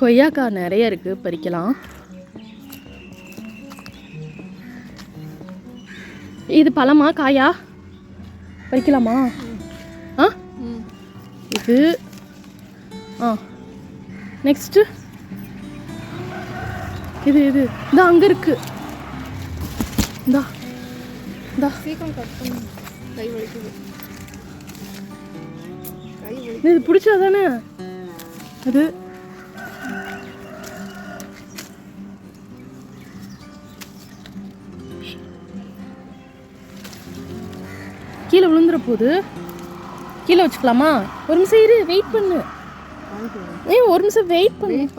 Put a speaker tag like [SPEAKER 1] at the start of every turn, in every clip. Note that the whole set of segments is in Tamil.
[SPEAKER 1] கொய்யாக்காய் நிறைய இருக்கு பறிக்கலாம். இது பழமா காயா? பறிக்கலாமா? ஆ? இது ஆ. நெக்ஸ்ட்டு இது இது. இந்த அங்கே இருக்கு. இந்தா இந்தா.
[SPEAKER 2] சீக்கிரம் கட் பண்ணு. கை வலிக்குது. கை வலி
[SPEAKER 1] இது பிடிச்சா தானே அது கீழே விழுந்துற போகுது கீழே வச்சுக்கலாமா? ஒரு நிமிஷம் இரு வெயிட் பண்ணு. ஏய் ஒரு நிமிஷம் வெயிட் பண்ணு.
[SPEAKER 2] வெயிட்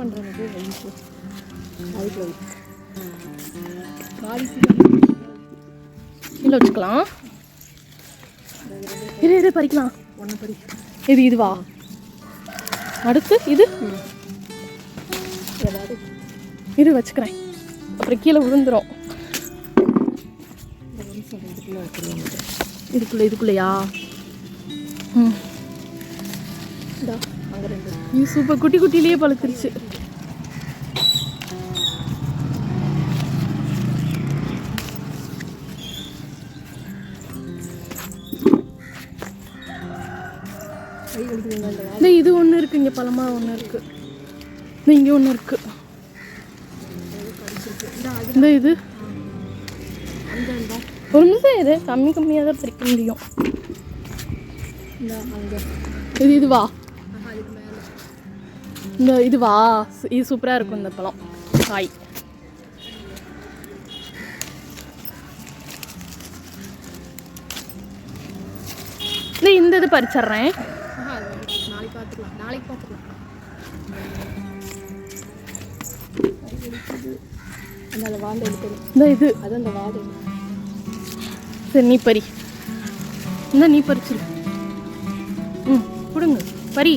[SPEAKER 2] காலி
[SPEAKER 1] கீழே வச்சுக்கலாம். இரு இரு பறிக்கலாம்.
[SPEAKER 2] ஒன்று படி
[SPEAKER 1] இது இதுவா? அடுத்து இது? இரு வச்சுக்கிறேன். அப்புறம் கீழே விழுந்துரும்.
[SPEAKER 2] இதுக்குள்ள
[SPEAKER 1] இதுக்குள்ளயா? ம். இது சூப்பர் குட்டி குட்டிலேயே பழுத்துருச்சு. இது ஒன்று இருக்கு இங்கே பழமா ஒன்று இருக்கு. இந்த இங்கே ஒன்று இருக்கு. இந்த இது? ஒரு நிமிஷம் இது. கம்மி கம்மியாக தான் பிரிக்க முடியும். இது இதுவா இந்த இதுவா இது சூப்பராக இருக்கும் இந்த பழம். காய். இந்த இந்த இது பறிச்சிட்றேன்.
[SPEAKER 2] நாளைக்கு பார்த்துக்கலாம் நாளைக்கு பார்த்துக்கலாம் எடுக்கணும்
[SPEAKER 1] இந்த இது.
[SPEAKER 2] அது அந்த வாடை
[SPEAKER 1] சரி நீ பறி. இந்த நீ பறிச்சிரு. ம் கொடுங்க. பறி.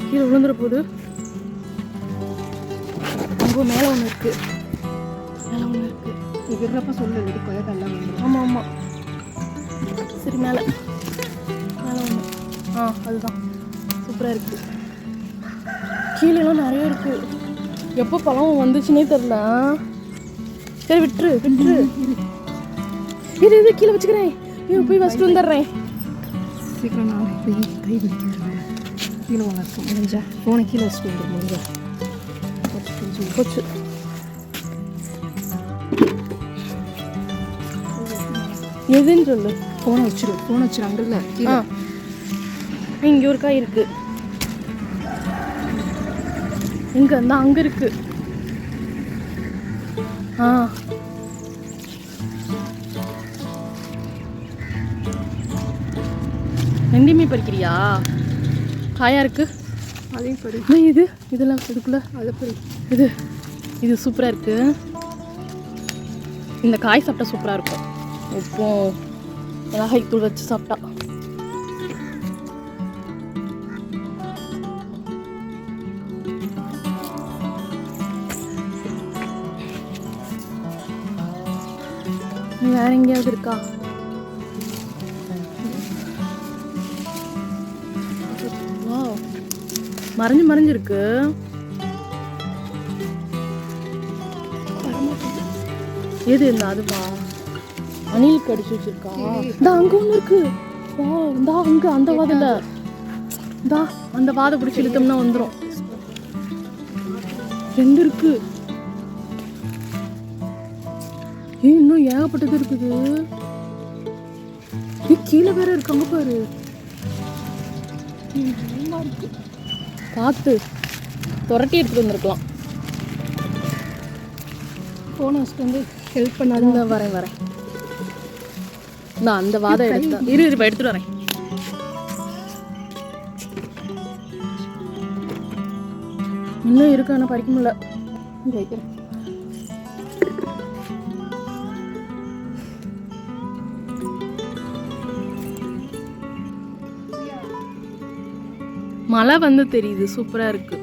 [SPEAKER 1] கீழே விழுந்துற போகுது அங்கே மேலே ஒன்று இருக்கு. மேலே ஒன்று இருக்கு.
[SPEAKER 2] நீ விடுறப்ப சொல்லு இது கொய்யாக்கெல்லாம் வந்துடும்
[SPEAKER 1] ஆமாம் ஆமாம் சரி மேலே. மேலே ஒன்று ஆ அதுதான். சூப்பராக இருக்குது கீழேலாம் நிறைய இருக்குது எப்போ பழம் வந்துச்சுன்னே தெரில சரி விட்டுரு விட்டுரு. இரு இது கீழே வச்சுக்கிறேன். இரு போய் ஃபஸ்ட்டு வந்துடுறேன்.
[SPEAKER 2] சீக்கிரம் நான் போய் கை வலிக்குது கீழே வளர்க்கும். முடிஞ்சா ஃபோனை கீழே வச்சுட்டு வந்துடும் முடிஞ்சா.
[SPEAKER 1] போச்சு. எதுன்னு சொல்லு.
[SPEAKER 2] ஃபோனை வச்சிரு ஃபோனை வச்சிரு அங்கே இல்லை
[SPEAKER 1] இங்கே ஒரு காய் இருக்கு. எங்க அந்த அங்க இருக்கு. ஆ. ரெண்டுமே பறிக்கிறியா? காயா இருக்கு?
[SPEAKER 2] அதையும்
[SPEAKER 1] இந்த இது? இதெல்லாம் இதுக்குள்ள?
[SPEAKER 2] அதை படி
[SPEAKER 1] இது இது சூப்பராக இருக்கு. இந்த காய் சாப்பிட்டா சூப்பராக இருக்கும். உப்பும் மிளகாய் தூள் வச்சு சாப்பிட்டா. வேற எங்கேயாவது இருக்கா? மறைஞ்சு மறைஞ்சு இருக்கு எது இந்த அதுவா? அணில் கடிச்சு வச்சிருக்கா. இந்த அங்க ஒண்ணு இருக்கு. வா இந்த அங்க அந்த வாதில. இந்த அந்த வாதை பிடிச்சி இழுத்தோம்னா வந்துரும். ரெண்டு இருக்கு. இன்னும் ஏகப்பட்டது இருக்குது. கீழே வேற இருக்கு அங்க பாரு. பார்த்து. துரட்டி எடுத்துட்டு வந்திருக்கலாம்.
[SPEAKER 2] வச்சுட்டு வந்து ஹெல்ப் பண்ணாதான்
[SPEAKER 1] அந்த வரேன் வரேன். நான் அந்த வாதம் எடுத்தேன் இரு. இரு இப்ப எடுத்துட்டு வரேன். இன்னும் இருக்கு ஆனால் பறிக்க முடியல.
[SPEAKER 2] வைக்கிறேன்.
[SPEAKER 1] மழை வந்து தெரியுது சூப்பரா இருக்கு.